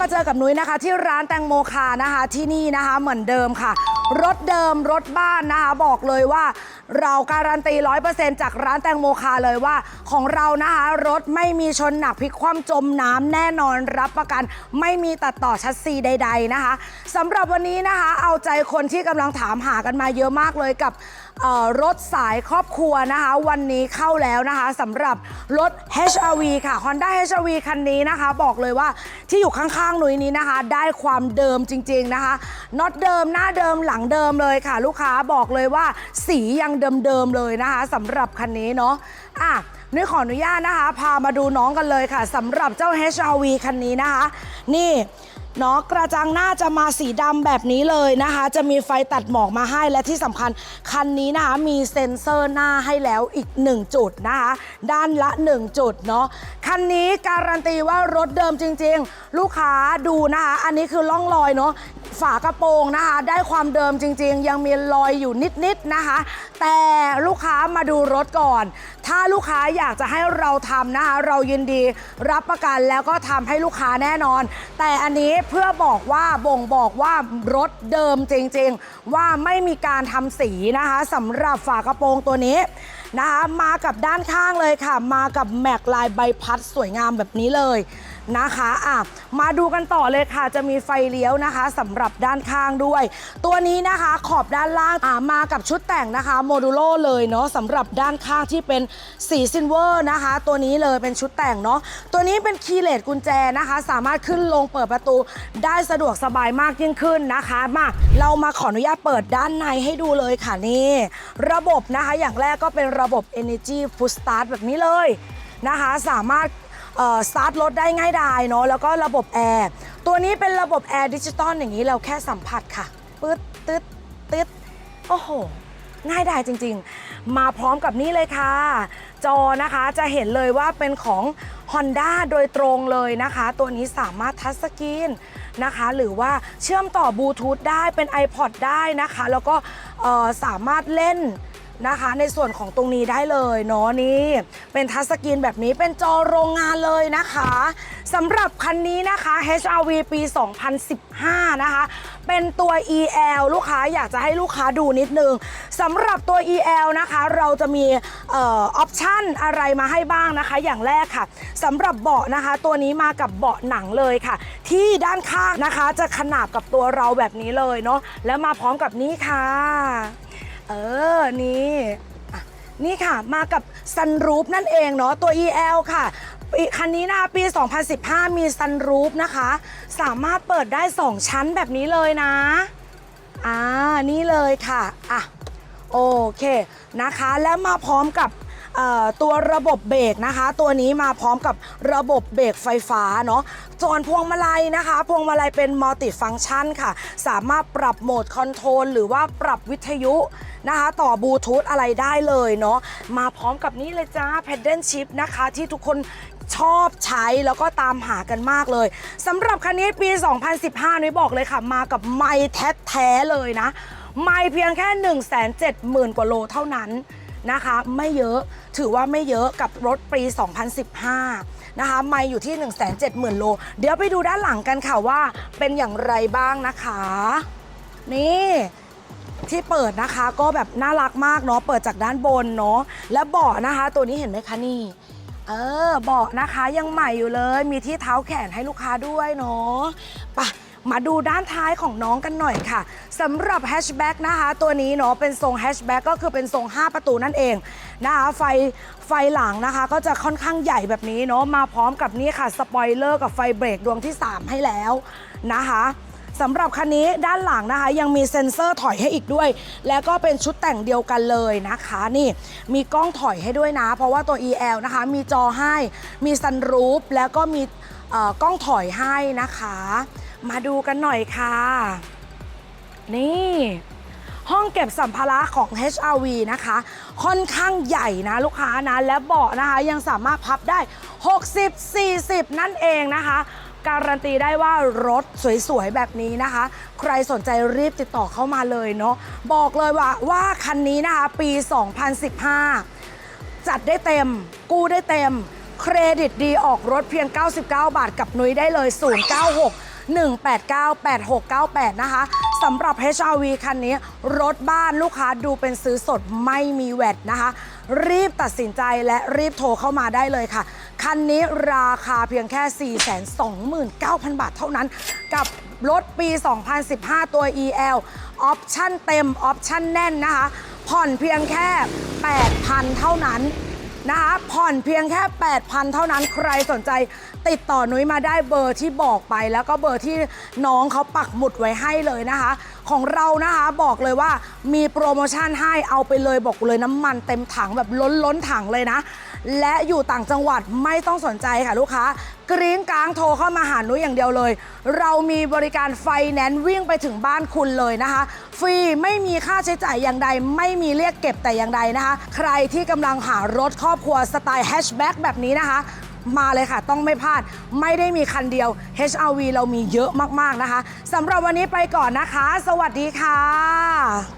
มาเจอกับนุ้ยนะคะ ที่ร้านแตงโมคานะคะที่นี่นะคะเหมือนเดิมค่ะ รถเดิมรถบ้านนะคะ บอกเลยว่า เราการันตี100%จากร้านแตงโมคาเลยว่า ของเรานะคะรถไม่มีชนหนักพลิกคว่ำจมน้ำแน่นอนรับประกัน ไม่มีตัดต่อชัดซีใด ๆนะคะสำหรับวันนี้นะคะ เอาใจคนที่กำลังถามหากันมาเยอะมากเลยกับรถสายครอบครัวนะคะ วันนี้เข้าแล้วนะคะสำหรับรถ HRV ค่ะ Honda HRV คันนี้นะคะ บอกเลยว่าที่อยู่ข้างๆหนุยนี้นะคะ ได้ความเดิมจริง ๆนะคะน็อตเดิมหน้าเดิมหลังเดิมเลยค่ะ ลูกค้าบอกเลยว่าสียังเดิมๆเลยนะคะสำหรับคันนี้เนาะอะนุ้ยขออนุญาตนะคะ พามาดูน้องกันเลยค่ะสำหรับเจ้า HRV คันนี้นะคะ นี่เนาะกระจังหน้าจะมาสีดำแบบนี้เลยนะคะ จะมีไฟตัดหมอกมาให้และที่สำคัญคันนี้นะคะมีเซ็นเซอร์หน้าให้แล้วอีก 1 จุดนะคะ ด้านละ 1 จุดเนาะคันนี้การันตีว่ารถเดิมจริง ๆ ลูกค้าดูนะคะ อันนี้คือล่องรอยเนาะ ฝากระโปรงนะคะ ได้ความเดิมจริง ๆ ยังมีรอยอยู่นิดๆนะคะ แต่ลูกค้ามาดูรถก่อน ถ้าลูกค้าอยากจะให้เราทำนะคะ เรายินดีรับประกันแล้วก็ทำให้ลูกค้าแน่นอน แต่อันนี้เพื่อบอกว่าบ่งบอกว่ารถเดิมจริง ๆ ว่าไม่มีการทำสีนะคะสำหรับฝากระโปรงตัวนี้นะคะมากับด้านข้างเลยค่ะ มากับแม็กลายใบพัดสวยงามแบบนี้เลย นะคะอะมาดูกันต่อเลยค่ะ จะมีไฟเลี้ยวนะคะสำหรับด้านข้างด้วย ตัวนี้นะคะขอบด้านล่างอะมากับชุดแต่งนะคะโมดูโลเลยเนาะสำหรับด้านข้างที่เป็นสีซิลเวอร์นะคะ ตัวนี้เลยเป็นชุดแต่งเนาะตัวนี้เป็นคีย์เลสกุญแจนะคะ สามารถขึ้นลงเปิดประตูได้สะดวกสบายมากยิ่งขึ้นนะคะมาเรามาขออนุญาตเปิดด้านในให้ดูเลยค่ะนี่ ระบบนะคะอย่างแรกก็เป็นระบบ Energy Push Start แบบนี้เลยนะคะ สามารถ สตาร์ทรถได้ง่ายดายเนาะแล้วก็ระบบแอร์ตัวนี้เป็นระบบแอร์ดิจิตอลอย่างนี้เราแค่สัมผัสค่ะปึ๊ดตึ๊ดตึ๊ดโอ้โห ง่ายดายจริง ๆ มาพร้อมกับนี่เลยค่ะ จอนะคะจะเห็นเลยว่าเป็นของ Honda โดยตรงเลยนะคะ ตัวนี้สามารถทัชสกรีนนะคะ หรือว่าเชื่อมต่อบลูทูธได้เป็น iPod ได้นะคะ แล้วก็สามารถเล่น นะคะ ในส่วนของตรงนี้ได้เลยเนาะนี่เป็นทัชสกรีนแบบนี้เป็นจอโรงงานเลยนะคะสำหรับคันนี้นะคะ HRV ปี 2015 นะคะ เป็นตัว EL ลูกค้าอยากจะให้ลูกค้าดูนิดนึงสำหรับตัว EL นะคะ เราจะมีออออปชั่นอะไรมาให้บ้างนะคะ อย่างแรกค่ะสำหรับเบาะนะคะ ตัวนี้มากับเบาะหนังเลยค่ะ ที่ด้านข้างนะคะจะขนาบกับตัวเราแบบนี้เลยเนาะแล้วมาพร้อมกับนี้ค่ะ เออ นี่อะนี่ค่ะ มากับซันรูปนั่นเองเนาะตัว EL ค่ะปีคันนี้นะปี 2015 มีซันรูปนะคะ สามารถเปิดได้ 2 ชั้นแบบนี้เลยนะ อ่า นี่เลยค่ะ อะ โอเคนะคะ แล้วมาพร้อมกับ ตัวระบบเบรกนะคะ ตัวนี้มาพร้อมกับระบบเบรกไฟฟ้าเนาะส่วนพวงมาลัยนะคะ พวงมาลัยเป็นมัลติฟัง c t ชันค่ะ สามารถปรับโหมดคอนโทรลหรือว่าปรับวิทยุนะคะ ต่อบลูทูธอะไรได้เลยเนาะมาพร้อมกับนี่เลยจ้า Pedal Shift นะคะ ที่ทุกคนชอบใช้แล้วก็ตามหากันมากเลยสำหรับคันนี้ปี 2015นุ้ยบอกเลยค่ะ มากับไมค์แท้ๆเลยนะ ไม่เพียงแค่ 1 7 0 0 0 0 กว่าโลเท่านั้นนะคะ ไม่เยอะ ถือว่าไม่เยอะกับรถปี 2015 นะคะ ไม่อยู่ที่ 1 7 0 0 0 0 โล เดี๋ยวไปดูด้านหลังกันค่ะว่าเป็นอย่างไรบ้างนะคะ นี่ที่เปิดนะคะก็แบบน่ารักมากเนาะเปิดจากด้านบนเนาะและเบาะนะคะ ตัวนี้เห็นไหมคะนี่ เออเบาะนะคะยังใหม่อยู่เลย มีที่เท้าแขนให้ลูกค้าด้วยเนาะไปะ มาดูด้านท้ายของน้องกันหน่อยค่ะสำหรับแฮชแบ็กนะคะตัวนี้เนาะเป็นทรงแฮชแบ็กก็คือเป็นทรง 5 ประตูนั่นเองนะคะไฟไฟหลังนะคะ ก็จะค่อนข้างใหญ่แบบนี้เนาะมาพร้อมกับนี่ค่ะสปอยเลอร์กับไฟเบรกดวงที่ 3 ให้แล้วนะคะสำหรับคันนี้ด้านหลังนะคะ ยังมีเซ็นเซอร์ถอยให้อีกด้วย แล้วก็เป็นชุดแต่งเดียวกันเลยนะคะนี่มีกล้องถอยให้ด้วยนะ เพราะว่าตัว EL นะคะ มีจอให้ มีซันรูฟแล้วก็มีกล้องถอยให้นะคะ มาดูกันหน่อยค่ะ นี่ห้องเก็บสัมภาระของ HRV นะคะ ค่อนข้างใหญ่นะลูกค้านะ และเบาะนะคะ ยังสามารถพับได้ 60-40 นั่นเองนะคะ การันตีได้ว่ารถสวยๆ แบบนี้นะคะ ใครสนใจรีบติดต่อเข้ามาเลยเนาะบอกเลยว่าว่าคันนี้นะคะ ปี 2015 จัดได้เต็ม กู้ได้เต็ม เครดิตดีออกรถเพียง 99 บาทกับนุ้ยได้เลย 096 1898698 นะคะสำหรับ HRV คันนี้ รถบ้านลูกค้าดูเป็นซื้อสดไม่มีแวดนะคะ รีบตัดสินใจและรีบโทรเข้ามาได้เลยค่ะ คันนี้ราคาเพียงแค่ 429,000 บาทเท่านั้น กับรถปี 2015 ตัว EL ออปชั่นเต็ม ออปชั่นแน่นนะคะ ผ่อนเพียงแค่ 8,000 เท่านั้น นะคะผ่อนเพียงแค่ 8,000 เท่านั้นใครสนใจ ติดต่อนุ้ยมาได้เบอร์ที่บอกไป แล้วก็เบอร์ที่น้องเขาปักหมุดไว้ให้เลยนะคะ ของเรานะคะบอกเลยว่ามีโปรโมชั่นให้เอาไปเลยบอกเลยน้ำมันเต็มถังแบบล้นล้นถังเลยนะ และอยู่ต่างจังหวัดไม่ต้องสนใจค่ะลูกค้ากริ้งกลางโทรเข้ามาหานุ้ยอย่างเดียวเลย เรามีบริการไฟแนนซ์วิ่งไปถึงบ้านคุณเลยนะคะ ฟรีไม่มีค่าใช้จ่ายอย่างใด ไม่มีเรียกเก็บแต่อย่างใดนะคะ ใครที่กำลังหารถครอบครัวสไตล์แฮชแบ็กแบบนี้นะคะ มาเลยค่ะ ต้องไม่พลาดไม่ได้มีคันเดียว HRV เรามีเยอะมากๆนะคะสำหรับวันนี้ไปก่อนนะคะ สวัสดีค่ะ